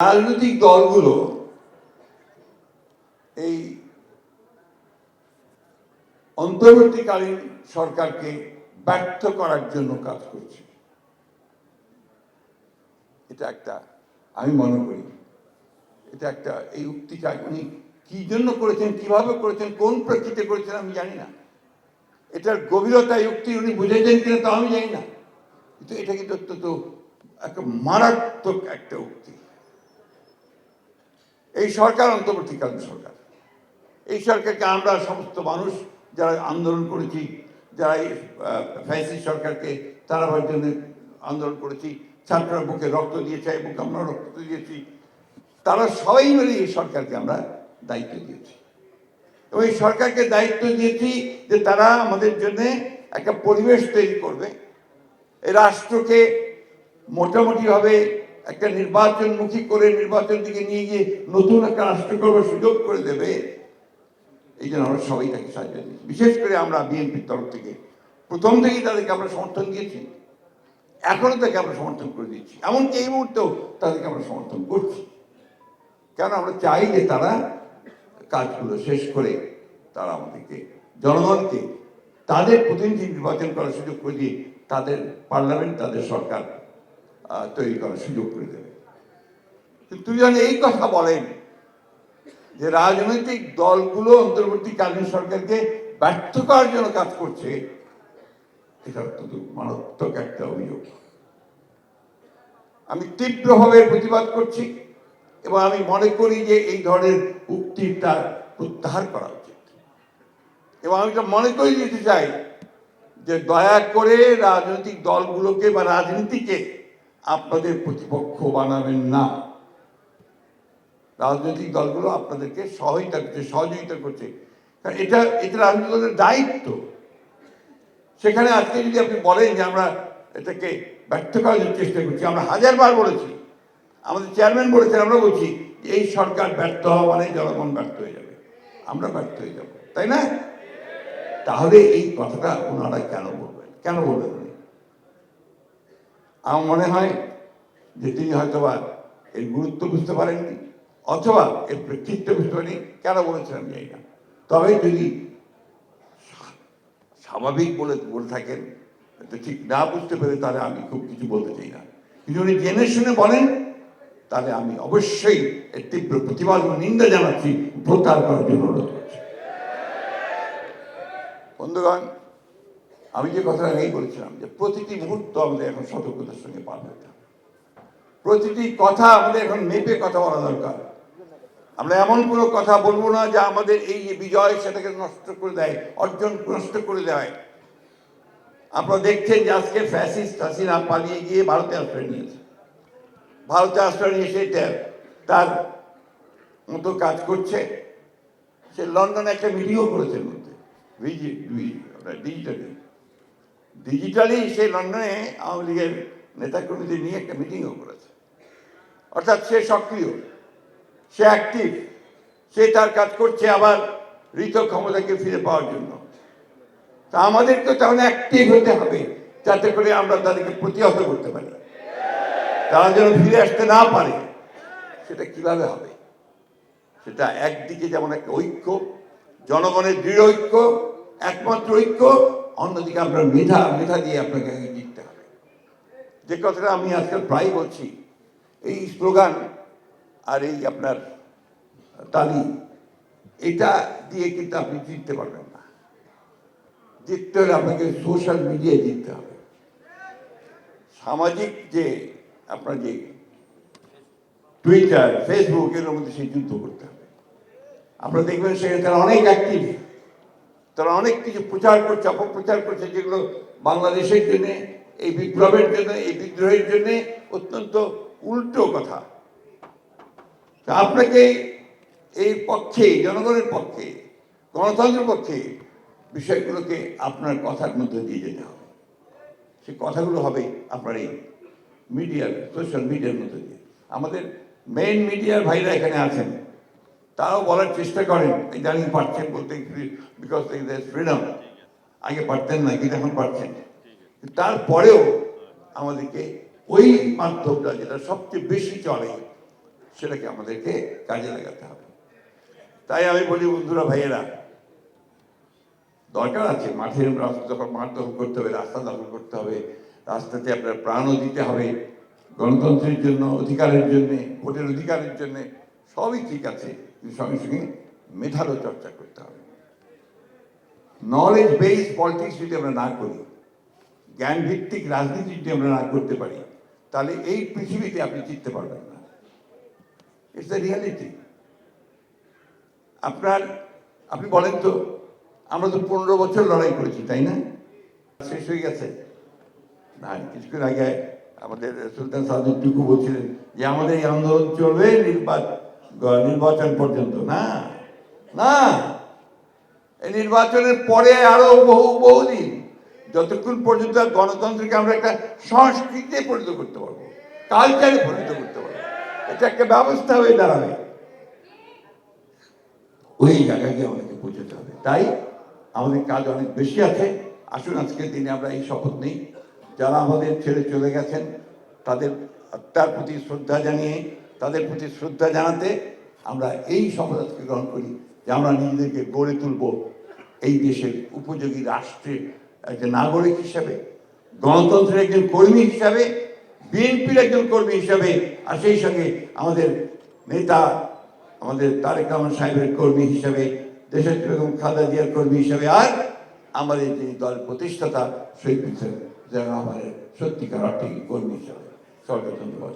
রাজনৈতিক দলগুলো এই অন্তর্বর্তীকালীন সরকারকে ব্যর্থ করার জন্য কাজ করছে। এটা একটা, আমি মনে করি, এটা একটা এই উক্তিটা উনি কি জন্য করেছেন, কীভাবে করেছেন, কোন প্রেক্ষিতে করেছেন আমি জানি না। এটার গভীরতা উক্তি উনি বুঝেছেন কিনা তা আমি জানি না। কিন্তু এটা কিন্তু অত্যন্ত একটা মারাত্মক একটা উক্তি। এই সরকার অন্তর্বর্তীকালীন সরকার। এই সরকারকে আমরা সমস্ত মানুষ যারা আন্দোলন করেছি, যারা এই ফ্যাসি সরকারকে তাড়াবার জন্য আন্দোলন করেছি, ছাত্ররা বুকে রক্ত দিয়েছে এবং আমরা রক্ত দিয়েছি, তারা সবাই মিলে এই সরকারকে আমরা দায়িত্ব দিয়েছি। এবং এই সরকারকে দায়িত্ব দিয়েছি যে তারা আমাদের জন্য একটা পরিবেশ তৈরি করবে। এই রাষ্ট্রকে মোটামুটিভাবে একটা নির্বাচনমুখী করে নির্বাচন দিকে নিয়ে গিয়ে নতুন একটা রাষ্ট্র করবার সুযোগ করে দেবে, এই জন্য আমরা সবাই তাকে সাহায্য দিয়েছি বিশেষ করে আমরা বিএনপির তরফ থেকে। প্রথম থেকেই তাদেরকে আমরা সমর্থন দিয়েছি। এখনও তাকে আমরা সমর্থন করে দিচ্ছি। এমনকি এই মুহূর্তেও তাদেরকে আমরা সমর্থন করছি। কেন? আমরা চাই যে তারা কাজগুলো শেষ করে তারা আমাদেরকে, জনগণকে, তাদের প্রতিনিধি নির্বাচন করার সুযোগ করে দিয়ে তাদের পার্লামেন্ট, তাদের সরকার তৈরি করার সুযোগ করে দেবে। যখন এই কথা বলেন যে রাজনৈতিক দলগুলো অন্তর্বর্তী অন্তর্বর্তীকালীন সরকারকে ব্যর্থ করার জন্য কাজ করছে, এটা অত্যন্ত মারাত্মক একটা অভিযোগ। আমি তীব্রভাবে প্রতিবাদ করছি এবং আমি মনে করি যে এই ধরনের উক্তিটা প্রত্যাহার করা উচিত। এবং আমি মনে করে দিতে চাই যে দয়া করে রাজনৈতিক দলগুলোকে বা রাজনীতিকে আপনাদের প্রতিপক্ষ বানাবেন না। রাজনৈতিক দলগুলো আপনাদেরকে সহায়তা করছে, সহযোগিতা করছে। কারণ এটা এটা রাজনৈতিক দলের দায়িত্ব। সেখানে আজকে যদি আপনি বলেন যে আমরা এটাকে ব্যর্থ করার চেষ্টা করছি, আমরা হাজারবার বলেছি, আমাদের চেয়ারম্যান বলেছেন আমরা বলছি, এই সরকার ব্যর্থ হওয়া মানে জনগণ ব্যর্থ হয়ে যাবে। আমরা ব্যর্থ হয়ে যাব, তাই না? তাহলে এই কথাটা ওনারা কেন বলবেন? কেন বলবেন আমার মনে হয় যে তিনি হয়তোবা এর গুরুত্ব বুঝতে পারেননি, অথবা এর প্রেক্ষিতটা বুঝতে পারেনি কেন বলেছেন আমি জানি না। তবে যদি স্বাভাবিক বলে বলে থাকেন, তো ঠিক না বুঝতে পেরে তাহলে আমি খুব কিছু বলতে চাই না। কিন্তু উনি জেনে শুনে বলেন, তাহলে আমি অবশ্যই এর তীব্র প্রতিবাদ ও নিন্দা জানাচ্ছি প্রত্যাহার করার জন্য অনুরোধ করছি। বন্ধুগণ আমি যে কথাটা এই বলেছিলাম যে প্রতিটি মুহূর্ত আমাদের এখন সতর্কতার সঙ্গে পার হতে প্রতিটি কথা আমাদের এখন মেপে কথা বলা দরকার। আমরা এমন কোনো কথা বলব না যা আমাদের এই যে বিজয় সেটাকে নষ্ট করে দেয়, অর্জন নষ্ট করে দেয়। আপনারা দেখছেন যে আজকে ফ্যাসিস্ট হাসিনা পালিয়ে গিয়ে ভারতে আশ্রয় নিয়েছে। ভারতে আশ্রয় নিয়ে সে তার মতো কাজ করছে। সে লন্ডনে একটা ভিডিও করেছে মধ্যে। ডিজিটালি ডিজিটালি সে লন্ডনে আওয়ামী লীগের নেতাকর্মীদের নিয়ে একটা মিটিংও করেছে। অর্থাৎ সে সক্রিয়, সে অ্যাক্টিভ সে তার কাজ করছে আবার ঋত ক্ষমতাকে ফিরে পাওয়ার জন্য। তা আমাদেরকে তখন অ্যাক্টিভ হতে হবে, যাতে করে আমরা তাদেরকে প্রতিহত করতে পারি। তারা যেন ফিরে আসতে না পারে, সেটা কীভাবে হবে? সেটা একদিকে যেমন একটা ঐক্য, জনগণের দৃঢ় ঐক্য একমাত্র ঐক্য, অন্যদিকে আপনার মেধা মেধা দিয়ে আপনাকে জিততে হবে। যে কথাটা আমি আজকাল প্রায় বলছি, এই স্লোগান আর এই আপনার তালি, এটা দিয়ে কিন্তু আপনি জিততে পারবেন না। জিততে হলে আপনাকে সোশ্যাল মিডিয়ায় জিততে হবে। সামাজিক যে আপনার যে টুইটার ফেসবুক এর মধ্যে সেই যুদ্ধ করতে হবে। আপনারা দেখবেন সেখানে তারা অনেক অ্যাক্টিভ তারা অনেক কিছু প্রচার করছে, অপপ্রচার করছে, যেগুলো বাংলাদেশের জন্য, এই বিপ্লবের জন্য, এই বিদ্রোহের জন্য অত্যন্ত উল্টো কথা। আপনাকে এই পক্ষে, জনগণের পক্ষে, গণতন্ত্রের পক্ষে বিষয়গুলোকে আপনার কথার মধ্যে দিয়ে যেতে হবে। সে কথাগুলো হবে আপনার এই মিডিয়ার সোশ্যাল মিডিয়ার মধ্যে দিয়ে। আমাদের মেইন মিডিয়ার ভাইরা এখানে আছেন। তারাও বলার চেষ্টা করেন জানি পারছেন বলতে বিকজ ফ্রিডম আগে পারতেন না, কিন্তু এখন পারছেন। তারপরেও আমাদেরকে ওই মাধ্যমটা যেটা সবচেয়ে বেশি চলে, সেটাকে আমাদেরকে কাজে লাগাতে হবে। তাই আমি বলি, বন্ধুরা, ভাইয়েরা, দরকার আছে। মাঠের রাস্তা যখন মাঠ দখল করতে হবে, রাস্তা দখল করতে হবে। রাস্তাতে আপনার প্রাণও দিতে হবে। গণতন্ত্রের জন্য, অধিকারের জন্য, ভোটের অধিকারের জন্য সবই ঠিক আছে, কিন্তু সঙ্গে সঙ্গে মেধারও চর্চা করতে হবে। নলেজ বেস পলিটিক্স যদি আমরা না করি জ্ঞান ভিত্তিক রাজনীতি যদি আমরা না করতে পারি, তাহলে এই পৃথিবীতে আপনি জিততে পারবেন না। ইটস দ্য রিয়ালিটি আপনার, আপনি বলেন তো, আমরা তো পনেরো বছর লড়াই করেছি, তাই না? শেষ হয়ে গেছে। না, কিছুক্ষণ আগে আমাদের সুলতান সাদুর টুকু বলছিলেন যে, আমাদের এই আন্দোলন চলবে নির্বাচন নির্বাচন পর্যন্ত। না। না। এই নির্বাচনের পরে আরও বহু বহুদিন যতক্ষণ পর্যন্ত গণতন্ত্রকে আমরা একটা সংস্কৃতিতে পরিণত করতে পারব কালচারে পরিণত করতে পারব, এটা একটা ব্যবস্থা হয়ে দাঁড়াবে। ওই জায়গায় গিয়ে আমাদেরকে পৌঁছতে হবে। তাই আমাদের কাজ অনেক বেশি আছে। আসুন, আজকের দিনে আমরা এই শপথ নিই। যারা আমাদের ছেড়ে চলে গেছেন, তাদের আত্মার প্রতি শ্রদ্ধা জানিয়ে তাদের প্রতি শ্রদ্ধা জানাতে আমরা এই শপথ গ্রহণ করি যে আমরা নিজেদেরকে গড়ে তুলব এই দেশের উপযোগী রাষ্ট্রের একজন নাগরিক হিসাবে, গণতন্ত্রের একজন কর্মী হিসাবে, বিএনপির একজন কর্মী হিসাবে, আর সেই সঙ্গে আমাদের নেতা, আমাদের তারেক রহমান সাহেবের কর্মী হিসাবে, দেশের বেগম খালেদা জিয়ার কর্মী হিসাবে, আর আমাদের যিনি দল প্রতিষ্ঠাতা শহীদ রহমানের সত্যিকার অর্থে কর্মী হিসাবে। সরকার ধন্যবাদ।